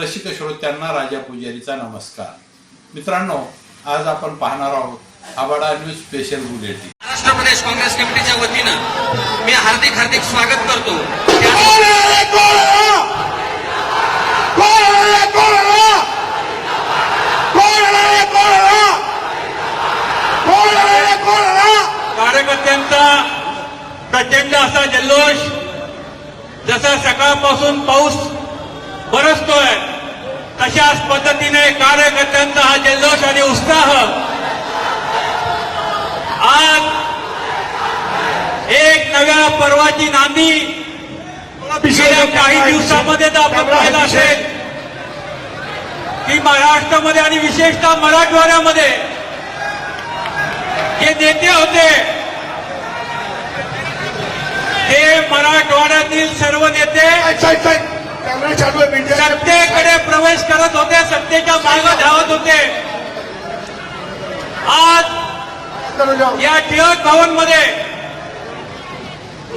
रसिक श्रोत्यांना राजा पुजारीचा नमस्कार. मित्रांनो आज आपण पाहणार आहोत आबाडा news special bulletin Maharashtra Pradesh Congress कमिटीच्या वतीनं मी हार्दिक हार्दिक स्वागत करतो. त्या- कार्यकर्त्यांचा प्रचंड असा जल्लोष जसा सकाळपासून पाऊस बरसतोय अशाच पद्धतीने कार्यकर्त्यांचा हा जल्लोष आणि उत्साह आज एक नव्या पर्वाची नांदी गेल्या काही दिवसामध्ये तर आपण पाहिलं असेल की महाराष्ट्रामध्ये आणि विशेषतः मराठवाड्यामध्ये जे नेते होते ते मराठवाड्यातील सर्व नेते सत्तेकडे प्रवेश करत होते सत्तेच्या मागे धावत होते. आज या टिळक भवनमध्ये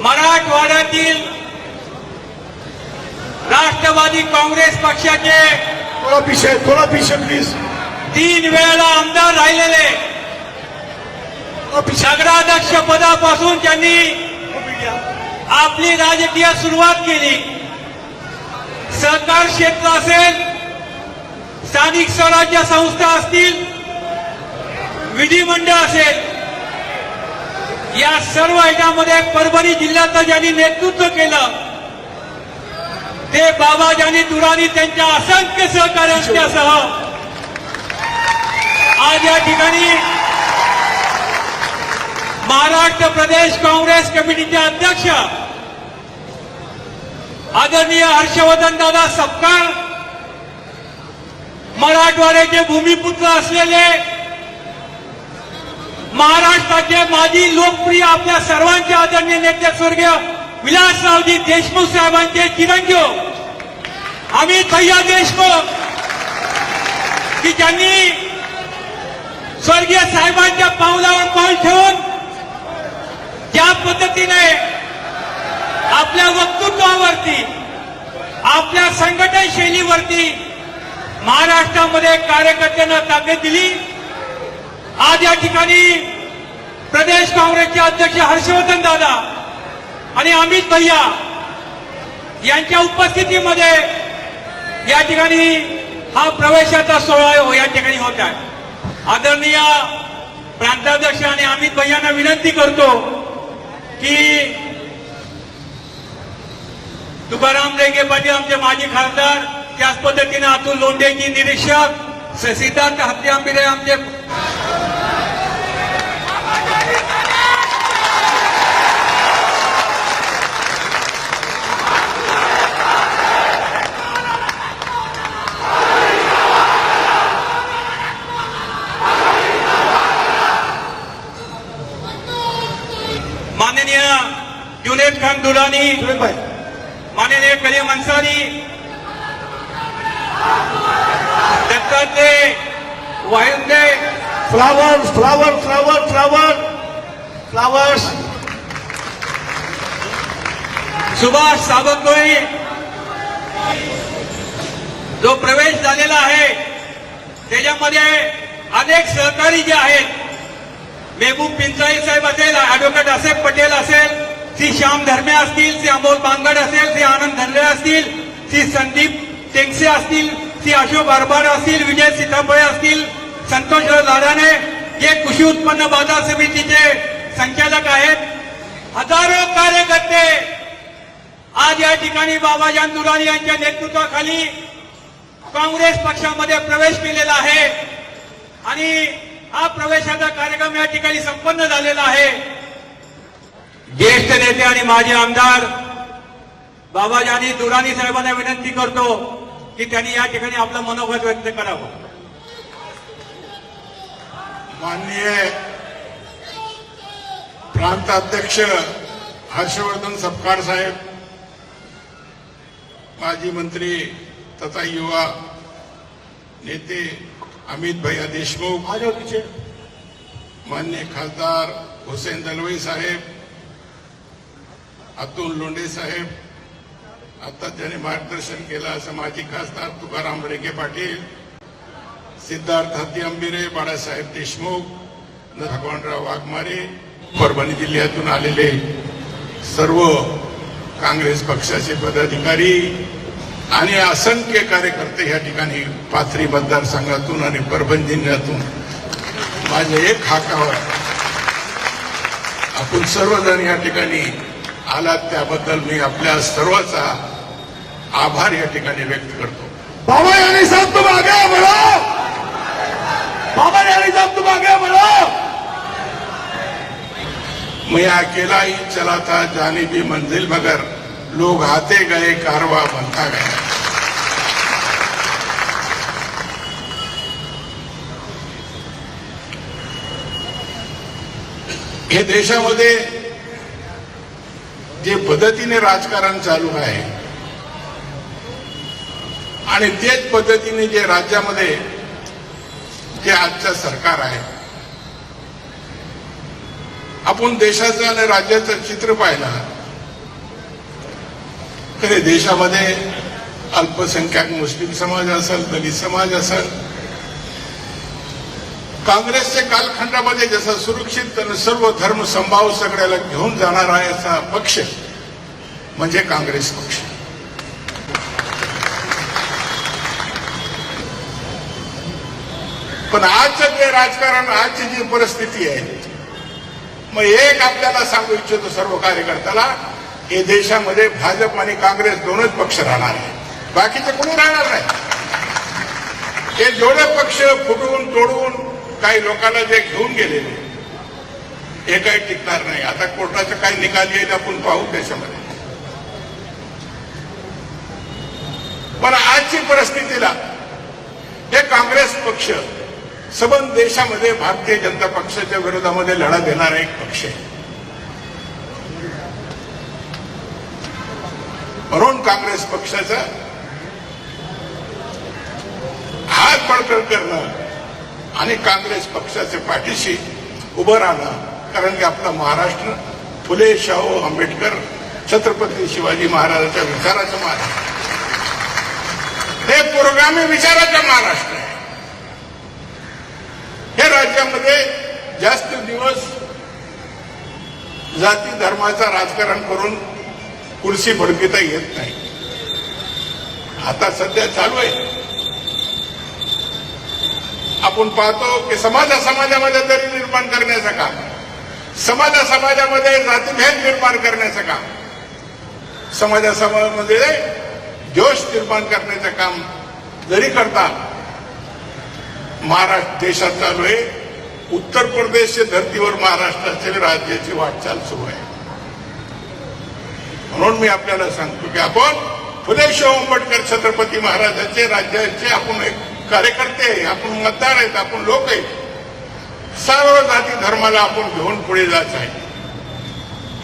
मराठवाड्यातील राष्ट्रवादी काँग्रेस पक्षाचे थोड़ा पीछे प्लीज तीन वेळेला आमदार राहिलेले. नगराध्यक्ष पदापासून त्यांनी आपली राजकीय सुरुवात केली. सहकार क्षेत्र असेल स्थानिक स्वराज्य संस्था असतील विधिमंडळ असेल या सर्व याच्यामध्ये परभणी जिल्ह्याचं ज्यांनी नेतृत्व केलं ते बाबा ज्यांनी दुरानी त्यांच्या असंख्य सहकार्यांच्यासह आज या ठिकाणी महाराष्ट्र प्रदेश काँग्रेस कमिटीचे अध्यक्ष आदरणीय हर्षवर्धन दादा सपकाळ मराठवाड्याचे भूमिपुत्र असलेले महाराष्ट्राचे माजी लोकप्रिय आपल्या सर्वांचे आदरणीय नेते स्वर्गीय विलासरावजी देशमुख साहेबांचे चिरंजीव. आम्ही भैया देशमुख की ज्यांनी स्वर्गीय साहेबांच्या पावलावर पाऊल ठेवून ज्या पद्धतीने आपल्या वक्तृत्वावरती आपल्या संघटन शैलीवरती महाराष्ट्रामध्ये कार्यकर्त्यांना ताकद दिली. आज या ठिकाणी प्रदेश काँग्रेसचे अध्यक्ष हर्षवर्धन दादा आणि अमित भैया यांच्या उपस्थितीमध्ये या ठिकाणी हा प्रवेशाचा सोहळा हो- या ठिकाणी होत आहे. आदरणीय प्रांताध्यक्ष आणि अमित भैयांना विनंती करतो की तुकाराम रेगे पाटील आमचे माजी खासदार त्याच पद्धतीने अतुल लोंढेजी निरीक्षक सिद्धार्थ हत्ती आमचे माननीय जुनेद खान दुरानी माननीय Kalim Ansari Dattatray Wayunde flower flower flower flower flowers Subhash Sawantoli जो प्रवेश झालेला आहे त्याच्यामध्ये अनेक सहकारी जे आहेत मेहबूब पिंचाई साहेब असेल ऍडव्होकेट असेफ पटेल असेल श्री श्याम धर्मे असतील श्री अमोल बांगड असेल श्री आनंद धनरे असतील श्री संदीप टेंगसे असतील श्री अशोक अरबार असतील विजय सीताफळे असतील संतोषराव लाडाने जे कृषी उत्पन्न बाजार समितीचे संचालक आहेत. हजारो कार्यकर्ते आज या ठिकाणी बाबाजान दुरानी यांच्या नेतृत्वाखाली काँग्रेस पक्षामध्ये प्रवेश केलेला आहे. आणि हा प्रवेशाचा कार्यक्रम या ठिकाणी संपन्न झालेला आहे. ज्येष्ठ नेते आणि माजी आमदार बाबाजानी दुरानी साहेबांना विनंती करतो की त्यांनी या ठिकाणी आपलं मनोगत व्यक्त करावं. माननीय प्रांत अध्यक्ष हर्षवर्धन सपकाळ साहेब माजी मंत्री तथा युवा नेते अमित भैया देशमुख मान्य खासदार हुसेन दलवई साहेब अतुल लोंढे साहेब आता ज्याने मार्गदर्शन केलं असं माजी खासदार तुकाराम रेगे पाटील सिद्धार्थ हत्ती अंबिरे बाळासाहेब देशमुख भगवानराव वाघमारे परभणी जिल्ह्यातून आलेले सर्व काँग्रेस पक्षाचे पदाधिकारी आणि असंख्य कार्यकर्ते या ठिकाणी पाथरी मतदारसंघातून आणि परभणी जिल्ह्यातून. माझे एक हाकावर आपण सर्वजण या ठिकाणी आलात त्याबद्दल मी आपल्या सर्वांचा आभार या ठिकाणी व्यक्त करतो. बाबा यांनी साहेब तुम आगे बढ़ो बाबा यांनी साहेब तुम आगे बढ़ो मैं अकेला ही चला था जाने भी मंजिल मगर. लोग आते गए कारवा बनता गया. हे देशामध्ये जे पद्धतीने राजकारण चालू आहे आणि तेच पद्धतीने जे राज्यामध्ये जे आजचं सरकार आहे आपण देशाचं आणि राज्याचं चित्र पाहिलं. तरी देशामध्ये अल्पसंख्याक मुस्लिम समाज असेल दलित समाज असेल काँग्रेसच्या कालखंडामध्ये जसं सुरक्षित सर्व धर्म संभाव सगळ्याला घेऊन जाणार आहे असा पक्ष म्हणजे काँग्रेस पक्ष. पण आजचं जे राजकारण आजची जी परिस्थिती आहे मग एक आपल्याला सांगू इच्छितो सर्व कार्यकर्त्याला हे देशामध्ये भाजप आणि काँग्रेस दोनच पक्ष राहणार आहे बाकीचे कोणी राहणार नाही. हे जेवढे पक्ष फुटवून तोडवून काही लोकांना जे घेऊन गेलेले हे काही टिकणार नाही. आता कोर्टाचा काय निकाल येईल आपण पाहू त्याच्यामध्ये. पण आजची परिस्थितीला हे काँग्रेस पक्ष सबंध देशामध्ये भारतीय जनता पक्षाच्या विरोधामध्ये लढा देणारा एक पक्ष आहे. म्हणून काँग्रेस पक्षाचा हात बळकट करणं आणि काँग्रेस पक्षाच्या पाठीशी उभं राहणं कारण की आपला महाराष्ट्र फुले शाहू आंबेडकर छत्रपती शिवाजी महाराजांच्या विचाराचा महाराष्ट्र हे पुरोगामी विचाराचा महाराष्ट्र आहे. हे राज्यामध्ये जास्त दिवस जाती धर्माचा राजकारण करून कुर्सी भडकिता येत नाही. आता सध्या चालू आहे. आपण पाहतो की समाजा समाजामध्ये तरी निर्माण करण्याचं काम. समाजा समाजामध्ये जातीभेद निर्माण करण्याचं काम. समाजा समाजामध्ये जोश निर्माण करण्याचं काम जरी करता महाराष्ट्र देशात चालू आहे. उत्तर प्रदेशच्या धर्तीवर महाराष्ट्राचे राज्याची वाटचाल सुरू आहे. म्हणून मी आपल्याला सांगतो की आपण फुले शिव आंबेडकर छत्रपती महाराजांचे राज्याचे आपण एक कार्यकर्ते आपण मतदार आहेत आपण लोक आहेत. सर्व जाती धर्माला आपण घेऊन पुढे जायचं आहे.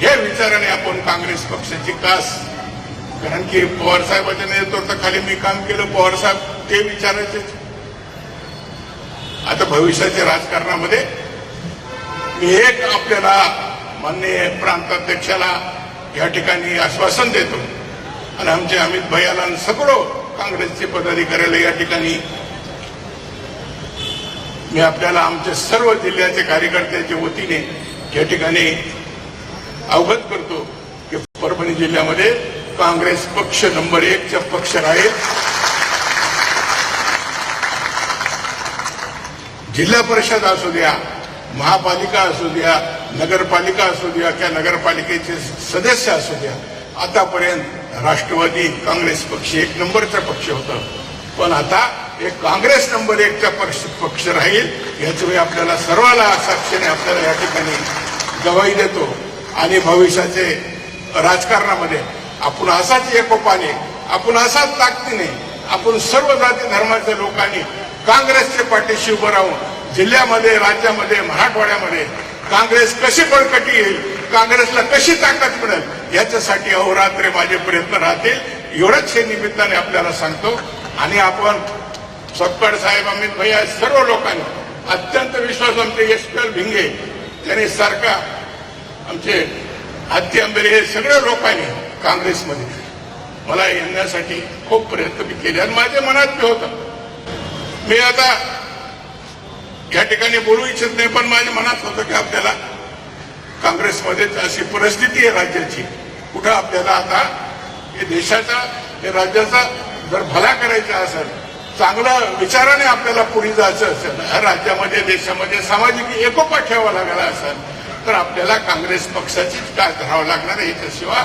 या विचाराने आपण काँग्रेस पक्षाची कास कारण की पवार साहेबांच्या नेतृत्वाखाली मी काम केलं पवार साहेब ते विचारायचे. आता भविष्याच्या राजकारणामध्ये एक आपल्याला माननीय प्रांताध्यक्षाला या ठिकाणी आश्वासन देतो. आणि आमचे अमित भैयाला सगळं काँग्रेसचे पदाधिकाऱ्याला या ठिकाणी मी आपल्याला आमच्या सर्व जिल्ह्याचे कार्यकर्त्याच्या वतीने या ठिकाणी अवगत करतो की परभणी जिल्ह्यामध्ये काँग्रेस पक्ष नंबर एकचा पक्ष राहील. जिल्हा परिषद असू द्या महापालिका असू द्या नगरपालिका असू द्या किंवा नगरपालिकेचे सदस्य असू द्या आतापर्यंत राष्ट्रवादी काँग्रेस पक्ष एक नंबरचा पक्ष होता. पण आता एक काँग्रेस नंबर एकचा पक्ष पक्ष राहील याचं मी आपल्याला सर्वाला साक्षीने आपल्याला या ठिकाणी गवाही देतो. आणि भविष्याचे राजकारणामध्ये आपण असाच एकोपाने आपण असाच ताकदीने आपण सर्व जाती धर्माच्या लोकांनी काँग्रेसच्या पाठीशी उभं राहून जिल्ह्यामध्ये राज्यामध्ये मराठवाड्यामध्ये काँग्रेस कशी बळकटी येईल काँग्रेसला कशी ताकद मिळेल याच्यासाठी अहोरात्र माझे प्रयत्न राहतील. एवढंच हे निमित्ताने आपल्याला सांगतो. आणि आपण सप्पर साहेब अमित भैया सर्व लोकांनी अत्यंत विश्वास आमचे यशपाल भिंगे त्यांनी सारखा आमचे हत्ती आंबेरे हे सगळ्या लोकांनी काँग्रेसमध्ये मला येण्यासाठी खूप प्रयत्न मी केले आणि माझ्या मनात बी होतं. मी आता या ठिकाणी बोलू इच्छित नाही पण माझ्या मनात होतं की आपल्याला काँग्रेसमध्ये अशी परिस्थिती आहे राज्याची. कुठं आपल्याला आता हे देशाचा हे राज्याचा जर भला करायचा असेल चांगलं विचाराने आपल्याला पुढे जायचं असेल राज्यामध्ये देशामध्ये सामाजिक एकोपा ठेवावा लागला असेल तर आपल्याला काँग्रेस पक्षाचीच काय धरावं लागणार आहे. याच्याशिवाय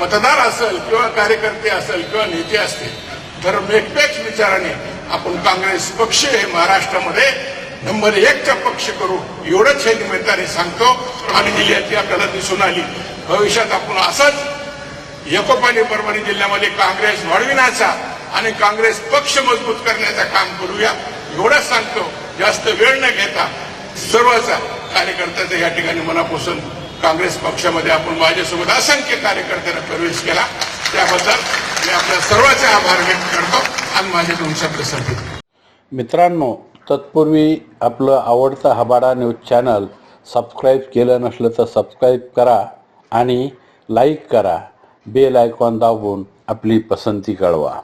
मतदार असेल किंवा कार्यकर्ते असेल किंवा नेते असतील तर धर्मनिरपेक्ष विचाराने आपण काँग्रेस पक्ष हे महाराष्ट्रामध्ये नंबर एकचा पक्ष करू एवढंच हे निमित्ताने सांगतो. आणि ही याची आपल्याला दिसून आली. भविष्यात आपण असंच एकोपाने परभणी जिल्ह्यामध्ये काँग्रेस वाढविण्याचा आणि काँग्रेस पक्ष मजबूत करण्याचं काम करूया. एवढंच सांगतो जास्त वेळ न घेता सर्वच कार्यकर्त्याचं या ठिकाणी मनापासून काँग्रेस पक्षामध्ये आपण माझ्यासोबत असंख्य कार्यकर्त्यांना प्रवेश केला. त्याबद्दल मी आपल्या सर्वांचे आभार व्यक्त करतो आणि माझे दोन शब्द संपले मित्रांनो तत्पूर्वी आपलं आवडतं हबाडा न्यूज चॅनल सबस्क्राईब केलं नसलं तर सबस्क्राईब करा आणि लाईक करा. बेल आयकॉन दाबून आपली पसंती कळवा.